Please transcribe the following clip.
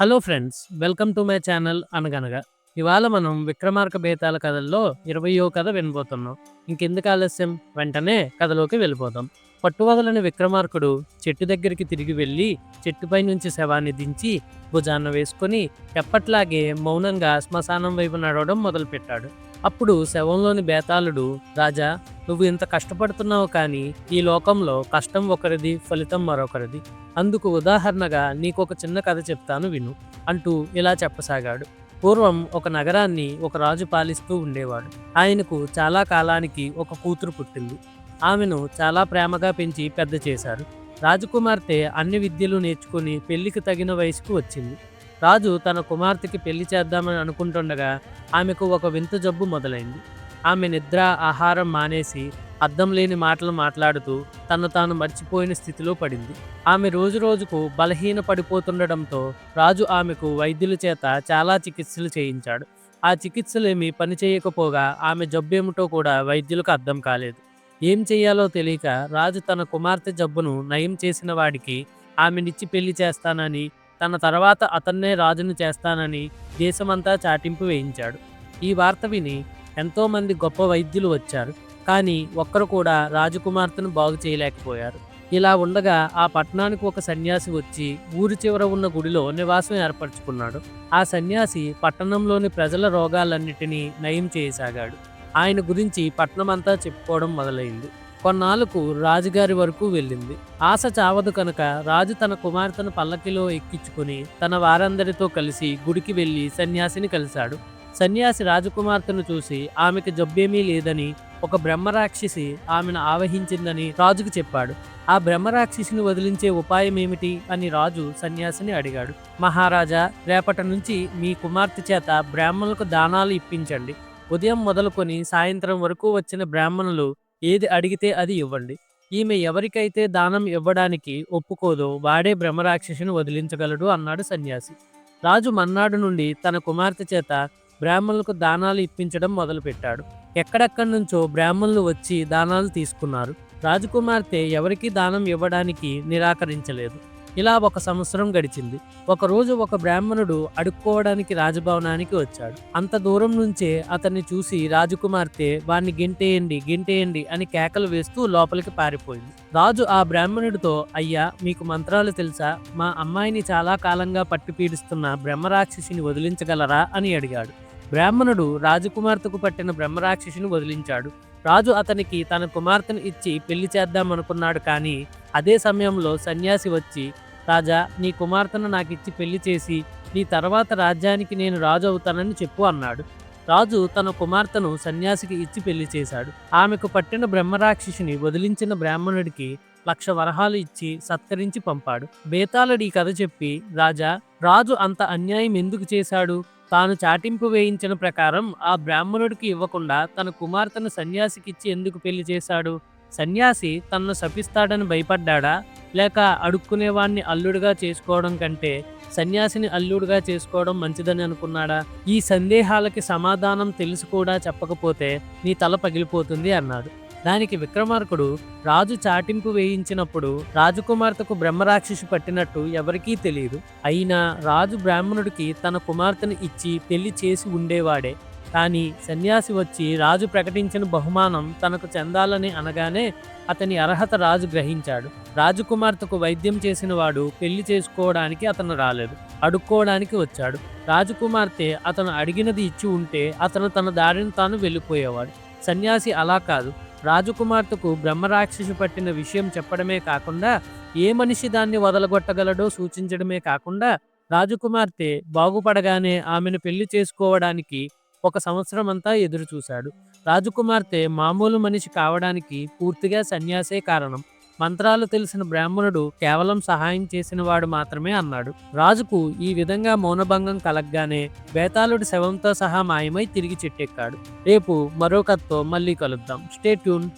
Hello friends welcome to my channel అనగనగా. ఇవాళ మనం విక్రమార్క బేతాల కథల్లో ఇరవయో కథ వినబోతున్నాం. ఇంకెందుకు ఆలస్యం? వెంటనే కథలోకి వెళ్ళిపోతాం పట్టువదలని విక్రమార్కుడు చెట్టు దగ్గరికి తిరిగి వెళ్ళి చెట్టుపై నుంచి శవాన్ని దించి భుజాన్న వేసుకొని ఎప్పట్లాగే మౌనంగా శ్మశానం వైపు నడవడం మొదలుపెట్టాడు. అప్పుడు శవంలోని బేతాళుడు రాజా నువ్వు ఇంత కష్టపడుతున్నావు కానీ ఈ లోకంలో కష్టం ఒకరిది ఫలితం మరొకరిది. అందుకు ఉదాహరణగా నీకు ఒక చిన్న కథ చెప్తాను విను అంటూ ఇలా చెప్పసాగాడు. పూర్వం ఒక నగరాన్ని ఒక రాజు పాలిస్తూ ఉండేవాడు. ఆయనకు చాలా కాలానికి ఒక కూతురు పుట్టింది. ఆమెను చాలా ప్రేమగా పెంచి పెద్ద చేశారు. రాజకుమార్తె అన్ని విద్యలు నేర్చుకుని పెళ్ళికి తగిన వయసుకు వచ్చింది. రాజు తన కుమార్తెకి పెళ్ళి చేద్దామని అనుకుంటుండగా ఆమెకు ఒక వింత జబ్బు మొదలైంది. ఆమె నిద్ర ఆహారం మానేసి అర్థం లేని మాటలు మాట్లాడుతూ తను తాను మర్చిపోయిన స్థితిలో పడింది. ఆమె రోజు రోజుకు బలహీన పడిపోతుండటంతో రాజు ఆమెకు వైద్యుల చేత చాలా చికిత్సలు చేయించాడు. ఆ చికిత్సలేమీ పనిచేయకపోగా ఆమె జబ్బేమిటో కూడా వైద్యులకు అర్థం కాలేదు. ఏం చేయాలో తెలియక రాజు తన కుమార్తె జబ్బును నయం చేసిన వాడికి ఆమెనిచ్చి పెళ్ళి చేస్తానని తన తర్వాత అతన్నే రాజును చేస్తానని దేశమంతా చాటింపు వేయించాడు. ఈ వార్త విని ఎంతోమంది గొప్ప వైద్యులు వచ్చారు. కానీ ఒక్కరు కూడా రాజకుమార్తెను బాగు చేయలేకపోయారు. ఇలా ఉండగా ఆ పట్టణానికి ఒక సన్యాసి వచ్చి ఊరి చివర ఉన్న గుడిలో నివాసం ఏర్పరచుకున్నాడు. ఆ సన్యాసి పట్టణంలోని ప్రజల రోగాలన్నిటినీ నయం చేయసాగాడు. ఆయన గురించి పట్టణమంతా చెప్పుకోవడం మొదలైంది. కొన్నాళ్ళకు రాజుగారి వరకు వెళ్ళింది. ఆశ చావదు కనుక రాజు తన కుమార్తెను పల్లకిలో ఎక్కించుకుని తన వారందరితో కలిసి గుడికి వెళ్ళి సన్యాసిని కలిశాడు. సన్యాసి రాజకుమార్తెను చూసి ఆమెకు జబ్బేమీ లేదని ఒక బ్రహ్మరాక్షసి ఆమెను ఆవహించిందని రాజుకు చెప్పాడు. ఆ బ్రహ్మరాక్షసిని వదిలించే ఉపాయం ఏమిటి? అని రాజు సన్యాసిని అడిగాడు. మహారాజా రేపటి నుంచి మీ కుమార్తె చేత బ్రాహ్మణులకు దానాలు ఇప్పించండి. ఉదయం మొదలుకొని సాయంత్రం వరకు వచ్చిన బ్రాహ్మణులు ఏది అడిగితే అది ఇవ్వండి. ఈమె ఎవరికైతే దానం ఇవ్వడానికి ఒప్పుకోదో వాడే బ్రహ్మరాక్షసిని వదిలించగలడు అన్నాడు సన్యాసి. రాజు మన్నాడు నుండి తన కుమార్తె చేత బ్రాహ్మణులకు దానాలు ఇప్పించడం మొదలుపెట్టాడు. ఎక్కడెక్కడి నుంచో బ్రాహ్మణులు వచ్చి దానాలు తీసుకున్నారు. రాజకుమార్తె ఎవరికీ దానం ఇవ్వడానికి నిరాకరించలేదు. ఇలా ఒక సంవత్సరం గడిచింది. ఒకరోజు ఒక బ్రాహ్మణుడు అడుక్కోవడానికి రాజభవనానికి వచ్చాడు. అంత దూరం నుంచే అతన్ని చూసి రాజకుమార్తె వాణ్ణి గింటేయండి గింటేయండి అని కేకలు వేస్తూ లోపలికి పారిపోయింది. రాజు ఆ బ్రాహ్మణుడితో అయ్యా మీకు మంత్రాలు తెలుసా? మా అమ్మాయిని చాలా కాలంగా పట్టి పీడిస్తున్న బ్రహ్మరాక్షసిని వదిలించగలరా? అని అడిగాడు. బ్రాహ్మణుడు రాజకుమార్తెకు పట్టిన బ్రహ్మరాక్షసిని వదిలించాడు. రాజు అతనికి తన కుమార్తెను ఇచ్చి పెళ్ళి చేద్దామనుకున్నాడు కానీ అదే సమయంలో సన్యాసి వచ్చి రాజా నీ కుమార్తెను నాకు ఇచ్చి పెళ్ళి చేసి నీ తర్వాత రాజ్యానికి నేను రాజు అవుతానని చెప్పు అన్నాడు. రాజు తన కుమార్తెను సన్యాసికి ఇచ్చి పెళ్ళి చేశాడు. ఆమెకు పట్టిన బ్రహ్మరాక్షసుని వదిలించిన బ్రాహ్మణుడికి లక్ష వరహాలు ఇచ్చి సత్కరించి పంపాడు. బేతాళుడి కథ చెప్పి రాజా రాజు అంత అన్యాయం ఎందుకు చేశాడు? తాను చాటింపు వేయించిన ప్రకారం ఆ బ్రాహ్మణుడికి ఇవ్వకుండా తన కుమార్తెను సన్యాసికిచ్చి ఎందుకు పెళ్ళి చేశాడు? సన్యాసి తనను శపిస్తాడని భయపడ్డాడా? లేక అడుక్కునేవాణ్ణి అల్లుడుగా చేసుకోవడం కంటే సన్యాసిని అల్లుడుగా చేసుకోవడం మంచిదని అనుకున్నాడా? ఈ సందేహాలకి సమాధానం తెలిసి కూడా చెప్పకపోతే నీ తల పగిలిపోతుంది అన్నాడు. దానికి విక్రమార్కుడు రాజు చాటింపు వేయించినప్పుడు రాజకుమార్తెకు బ్రహ్మరాక్షసి పట్టినట్టు ఎవరికీ తెలియదు. అయినా రాజు బ్రాహ్మణుడికి తన కుమార్తెను ఇచ్చి పెళ్ళి చేసి ఉండేవాడే. కానీ సన్యాసి వచ్చి రాజు ప్రకటించిన బహుమానం తనకు చెందాలని అనగానే అతని అర్హత రాజు గ్రహించాడు. రాజకుమార్తెకు వైద్యం చేసిన వాడు పెళ్ళి చేసుకోవడానికి అతను రాలేదు. అడుక్కోవడానికి వచ్చాడు. రాజకుమార్తె అతను అడిగినది ఇచ్చి ఉంటే అతను తన దారిని తాను వెళ్ళిపోయేవాడు. సన్యాసి అలా కాదు. రాజకుమార్తెకు బ్రహ్మరాక్షసి పట్టిన విషయం చెప్పడమే కాకుండా ఏ మనిషి దాన్ని వదలగొట్టగలడో సూచించడమే కాకుండా రాజకుమార్తె బాగుపడగానే ఆమెను పెళ్ళి చేసుకోవడానికి ఒక సంవత్సరం అంతా ఎదురు చూశాడు. రాజకుమార్తె మామూలు మనిషి కావడానికి పూర్తిగా సన్యాసే కారణం. మంత్రాలు తెలిసిన బ్రాహ్మణుడు కేవలం సహాయం చేసిన వాడు మాత్రమే అన్నాడు. రాజుకు ఈ విధంగా మౌనభంగం కలగ్గానే బేతాళుడి శవంతో సహా మాయమై తిరిగి చెట్టెక్కాడు. రేపు మరో కథతో మళ్ళీ కలుద్దాం. Stay tune